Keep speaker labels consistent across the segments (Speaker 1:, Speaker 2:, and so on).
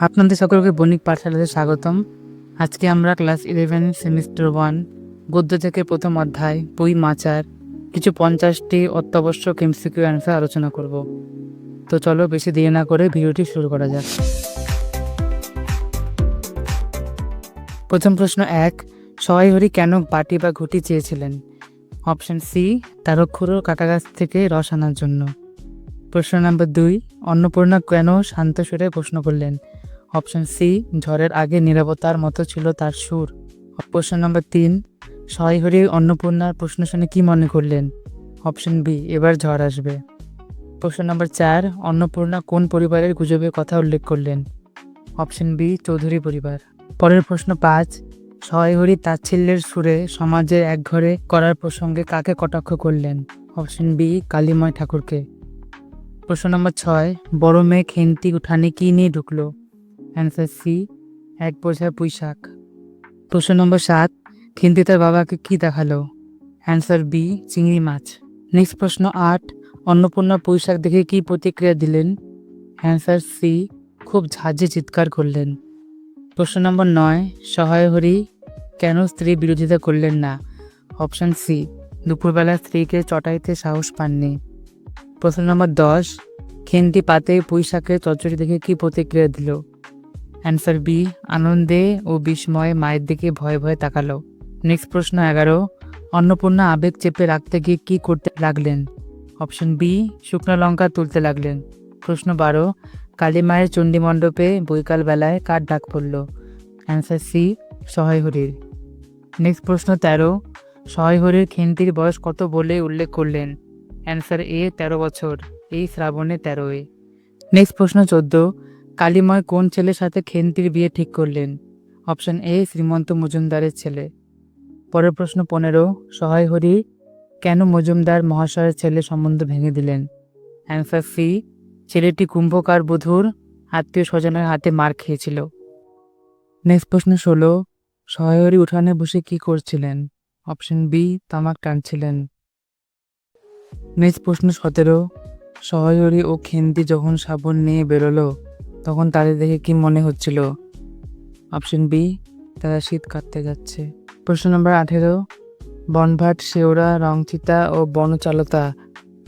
Speaker 1: আপনাদের সকলকে বণিক পাঠশালাতে স্বাগতম। আজকে আমরা ক্লাস ইলেভেন সেমিস্টার ওয়ান গদ্য থেকে প্রথম অধ্যায়, বই মাচার কিছু পঞ্চাশটি অত্যাবশ্যক এমসিকিউ অ্যান্সার আলোচনা করব। তো চলো বেশি দেরি না করে ভিডিওটি শুরু করা যাক। প্রথম প্রশ্ন এক সহায় হরি কেন বাটি বা ঘুটি চেয়েছিলেন? অপশন সি, তারক্ষুরো কাটা গাছ থেকে রস আনার জন্য। প্রশ্ন নাম্বার দুই, অন্নপূর্ণা কেন শান্ত সুরে প্রশ্ন করলেন? অপশন সি, ঝড়ের আগে নিরাপত্তার মতো ছিল তার সুর। প্রশ্ন নম্বর তিন সহায় হরি অন্নপূর্ণার প্রশ্ন শুনে কি মনে করলেন? অপশন বি, এবার ঝড় আসবে। প্রশ্ন নম্বর চার, অন্নপূর্ণা কোন পরিবারের গুজবের কথা উল্লেখ করলেন? অপশন বি, চৌধুরী পরিবার। পরের প্রশ্ন পাঁচ সহায় হরি তাচ্ছিল্যের সুরে সমাজের একঘরে করার প্রসঙ্গে কাকে কটাক্ষ করলেন? অপশন বি, কালীময় ঠাকুরকে। প্রশ্ন নম্বর ছয়, বড় মেয়ে খেন্তি উঠানে কি নিয়ে ঢুকলো? অ্যান্সার সি এক বোঝা পুঁই শাক প্রশ্ন নম্বর সাত, খেন্তি তার বাবাকে কি দেখাল? অ্যান্সার বি চিংড়ি মাছ। নেক্সট প্রশ্ন আট, অন্নপূর্ণা পুঁই শাক দেখে কি প্রতিক্রিয়া দিলেন? অ্যান্সার সি খুব ঝাঁঝে চিৎকার করলেন। প্রশ্ন নম্বর নয়, সহায় হরি, কেন স্ত্রী বিরোধিতা করলেন না? অপশন সি দুপুরবেলা স্ত্রীকে চটাইতে সাহস পাননি। প্রশ্ন নম্বর দশ, খেন্তি পাতে পুঁই শাকের চচ্চড়ি দেখে কি প্রতিক্রিয়া দিল? অ্যান্সার বি আনন্দে ও বিস্ময়ে মায়ের দিকে ভয়ে ভয়ে তাকালো। নেক্সট প্রশ্ন এগারো, অন্নপূর্ণা আবেগ চেপে রাখতে গিয়ে কি করতে লাগলেন? অপশন বি শুকনো লঙ্কা তুলতে লাগলেন। প্রশ্ন বারো, কালী মায়ের চণ্ডী মণ্ডপে বৈকাল বেলায় কার ডাক পড়ল? অ্যান্সার সি সহায় হরির। নেক্সট প্রশ্ন তেরো, সহায় হরির খেন্তির বয়স কত বলে উল্লেখ করলেন? অ্যান্সার এ তেরো বছর, এই শ্রাবণে তেরোয় নেক্সট প্রশ্ন চোদ্দ, কালীময় কোন ছেলের সাথে খেন্তির বিয়ে ঠিক করলেন? অপশন এ, শ্রীমন্ত মজুমদারের ছেলে। পরের প্রশ্ন পনেরো, সহায় হরি, কেন মজুমদার মহাশয়ের ছেলে সম্বন্ধ ভেঙে দিলেন? অ্যান্সার সি, ছেলেটি কুম্ভকার বধূর আত্মীয় স্বজনের হাতে মার খেয়েছিল। নেক্সট প্রশ্ন ষোলো, সহায় হরি উঠানে বসে কি করছিলেন? অপশন বি, তামাক টানছিলেন। নেক্সট প্রশ্ন সতেরো। সহায়রী ও খেন্দি যখন সাবন নিয়ে বেরোলো, তখন তাদের দেখে কি মনে হচ্ছিল? অপশন বি, তারা শীত কাটতে যাচ্ছে। প্রশ্ন নম্বর আঠেরো, বনভাট, শেওড়া, রংচিতা ও বনচালতা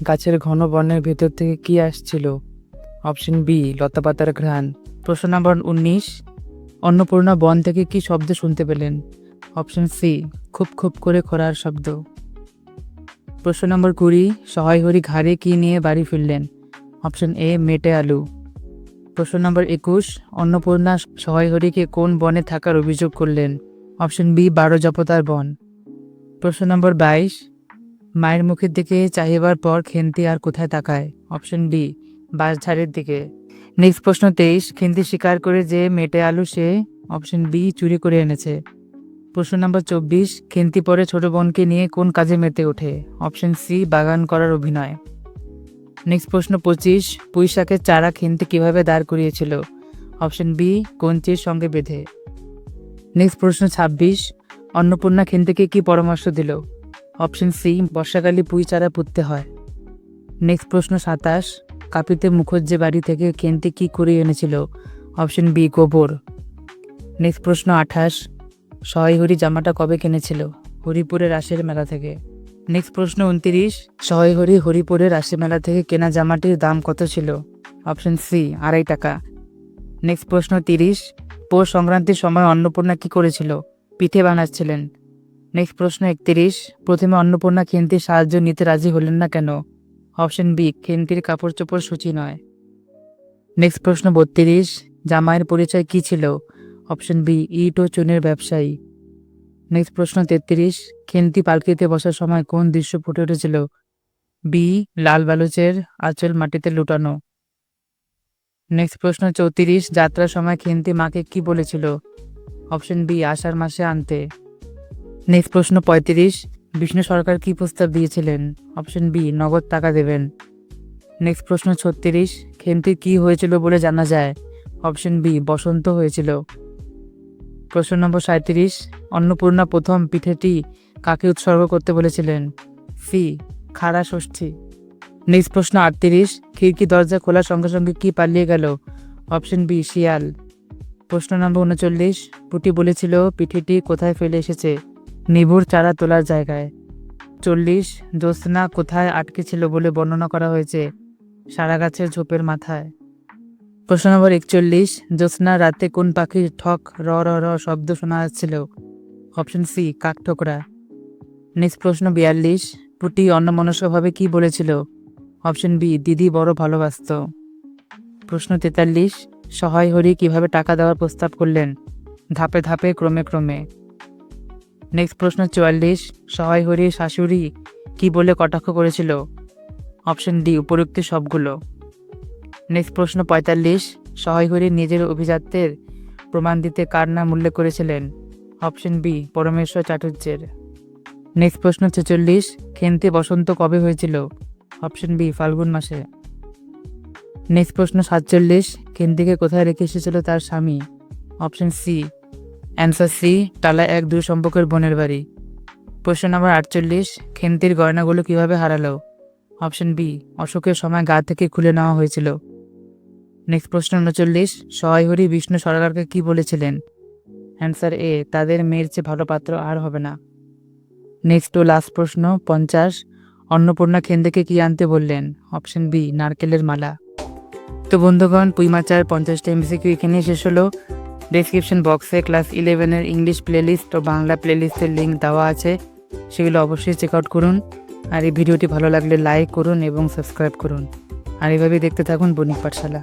Speaker 1: গাছের ঘন বনের ভেতর থেকে কি আসছিল? অপশন বি, লতাপাতার ঘ্রাণ। প্রশ্ন নম্বর উনিশ, অন্নপূর্ণা বন থেকে কি শব্দ শুনতে পেলেন? অপশন সি, খুব খুব করে খোরার শব্দ। প্রশ্ন নম্বর কুড়ি সহায় হরি ঘাড়ে কি নিয়ে বাড়ি ফিরলেন? অপশন এ, মেটে আলু। প্রশ্ন নম্বর একুশ, অন্নপূর্ণা সহায় হরিকে কোন বনে থাকার অভিযোগ করলেন? অপশন বি, বারো জপতার বন। প্রশ্ন নম্বর বাইশ, মায়ের মুখের দিকে চাহিবার পর খেন্তি আর কোথায় তাকায়? অপশন বি বাঁশঝাড়ের দিকে। নেক্সট প্রশ্ন তেইশ, খেন্তি স্বীকার করে যে মেটে আলু সে? অপশন বি, চুরি করে এনেছে। প্রশ্ন নম্বর চব্বিশ, খেন্তি পরে ছোট বোনকে নিয়ে কোন কাজে মেতে ওঠে? অপশন সি, বাগান করার অভিনয়। নেক্সট প্রশ্ন পঁচিশ পুঁই শাকের চারা খেন্তি কীভাবে দাঁড় করিয়েছিল? অপশন বি, কঞ্চির সঙ্গে বেঁধে। নেক্সট প্রশ্ন ছাব্বিশ, অন্নপূর্ণা খেন্তিকে কি পরামর্শ দিল? অপশন সি, বর্ষাকালে পুঁই চারা পুঁততে হয়। নেক্সট প্রশ্ন সাতাশ, কাপিতে মুখজ্জে বাড়ি থেকে খেন্তি কি করে এনেছিল? অপশন বি, গোবর। নেক্সট প্রশ্ন আঠাশ সহায় হরি জামাটা কবে কিনেছিল? হরিপুরের রাসের মেলা থেকে। নেক্সট প্রশ্ন উনত্রিশ সহায় হরি হরিপুরের রাসের মেলা থেকে কেনা জামাটির দাম কত ছিল? অপশন সি, আড়াই টাকা। নেক্সট প্রশ্ন তিরিশ, পৌষ সংক্রান্তির সময় অন্নপূর্ণা কি করেছিল? পিঠে বানাচ্ছিলেন। নেক্সট প্রশ্ন একত্রিশ, প্রথমে অন্নপূর্ণা খেন্তির সাহায্য নিতে রাজি হলেন না কেন? অপশন বি, খেন্তির কাপড় চোপড় সূচি নয়। নেক্সট প্রশ্ন বত্রিশ, জামাইয়ের পরিচয় কি ছিল? অপশন বি, ইট ও চুনের ব্যবসায়ী। নেক্সট প্রশ্ন তেত্রিশ, খেন্তি পালকিতে বসার সময় কোন দৃশ্য ফুটে উঠেছিল? বি, লাল বালুচের আঁচল মাটিতে লুটানো। নেক্সট প্রশ্ন চৌত্রিশ, যাত্রার সময় খেন্তি মাকে কি বলেছিল? অপশন বি, আষাঢ় মাসে আনতে। নেক্সট প্রশ্ন পঁয়ত্রিশ, বিষ্ণু সরকার কি প্রস্তাব দিয়েছিলেন? অপশন বি, নগদ টাকা দেবেন। নেক্সট প্রশ্ন ছত্রিশ খেন্তির কি হয়েছিল বলে জানা যায়? অপশন বি, বসন্ত হয়েছিল। প্রশ্ন নম্বর সাঁত্রিশ অন্নপূর্ণা প্রথম পিঠেটি কাকে উৎসর্গ করতে বলেছিলেন? সি, খাড়া ষষ্ঠী। নেক্সট প্রশ্ন আটত্রিশ, খিড়কি দরজা খোলার সঙ্গে সঙ্গে কি পালিয়ে গেল? অপশন বি, শিয়াল। প্রশ্ন নম্বর উনচল্লিশ, পুটি বলেছিল পিঠিটি কোথায় ফেলে এসেছে? নিবুর চারা তোলার জায়গায়। চল্লিশ, জ্যোৎস্না কোথায় আটকে ছিল বলে বর্ণনা করা হয়েছে? সারা গাছের ঝোপের মাথায়। প্রশ্ন নম্বর একচল্লিশ, জ্যোৎস্না রাতে কোন পাখির ঠক, র র র শব্দ শোনা যাচ্ছিল? অপশন সি কাকঠোকরা নেক্সট প্রশ্ন বিয়াল্লিশ, পুটি অন্যমনস্কভাবে কি বলেছিল? অপশন বি, দিদি বড় ভালোবাসত। প্রশ্ন তেতাল্লিশ, সহায় হরি কীভাবে টাকা দেওয়ার প্রস্তাব করলেন? ধাপে ধাপে, ক্রমে ক্রমে। নেক্সট প্রশ্ন চুয়াল্লিশ, সহায় হরি শাশুড়ি কি বলে কটাক্ষ করেছিল? অপশন ডি, উপরোক্ত সবগুলো। নেক্সট প্রশ্ন পঁয়তাল্লিশ সহায় হরি নিজের অভিজাত্যের প্রমাণ দিতে কার নাম উল্লেখ করেছিলেন? অপশন বি, পরমেশ্বর চাটুর্যের নেক্সট প্রশ্ন ছেচল্লিশ, খেন্তে বসন্ত কবে হয়েছিল? অপশন বি, ফাল্গুন মাসে। নেক্সট প্রশ্ন সাতচল্লিশ, খেন্তিকে কোথায় রেখে এসেছিল তার স্বামী? অপশন সি, অ্যান্সার সি, টালা এক দূর সম্পর্কের বোনের বাড়ি। প্রশ্ন নম্বর আটচল্লিশ, খেন্তির গয়নাগুলো কীভাবে হারালো? অপশন বি, অশোকের সময় গা থেকে খুলে নেওয়া হয়েছিল। নেক্সট প্রশ্ন উনচল্লিশ সহায়হরি বিষ্ণু সরকারকে কি বলেছিলেন? অ্যান্সার এ তাদের মেয়ের চেয়ে ভালো পাত্র আর হবে না। নেক্সট ও লাস্ট প্রশ্ন, পঞ্চাশ, অন্নপূর্ণা খেন্দেকে কি আনতে বললেন? অপশন বি নারকেলের মালা। তো বন্ধুগণ পুইমাচার পঞ্চাশটা এমসিকিউ এখানে শেষ হলো। ডেসক্রিপশন বক্সে ক্লাস ইলেভেনের ইংলিশ প্লেলিস্ট ও বাংলা প্লেলিস্টের লিঙ্ক দেওয়া আছে। সেগুলো অবশ্যই চেক আউট করুন। আর এই ভিডিওটি ভালো লাগলে লাইক করুন এবং সাবস্ক্রাইব করুন। আর এভাবেই দেখতে থাকুন বণিক পাঠশালা।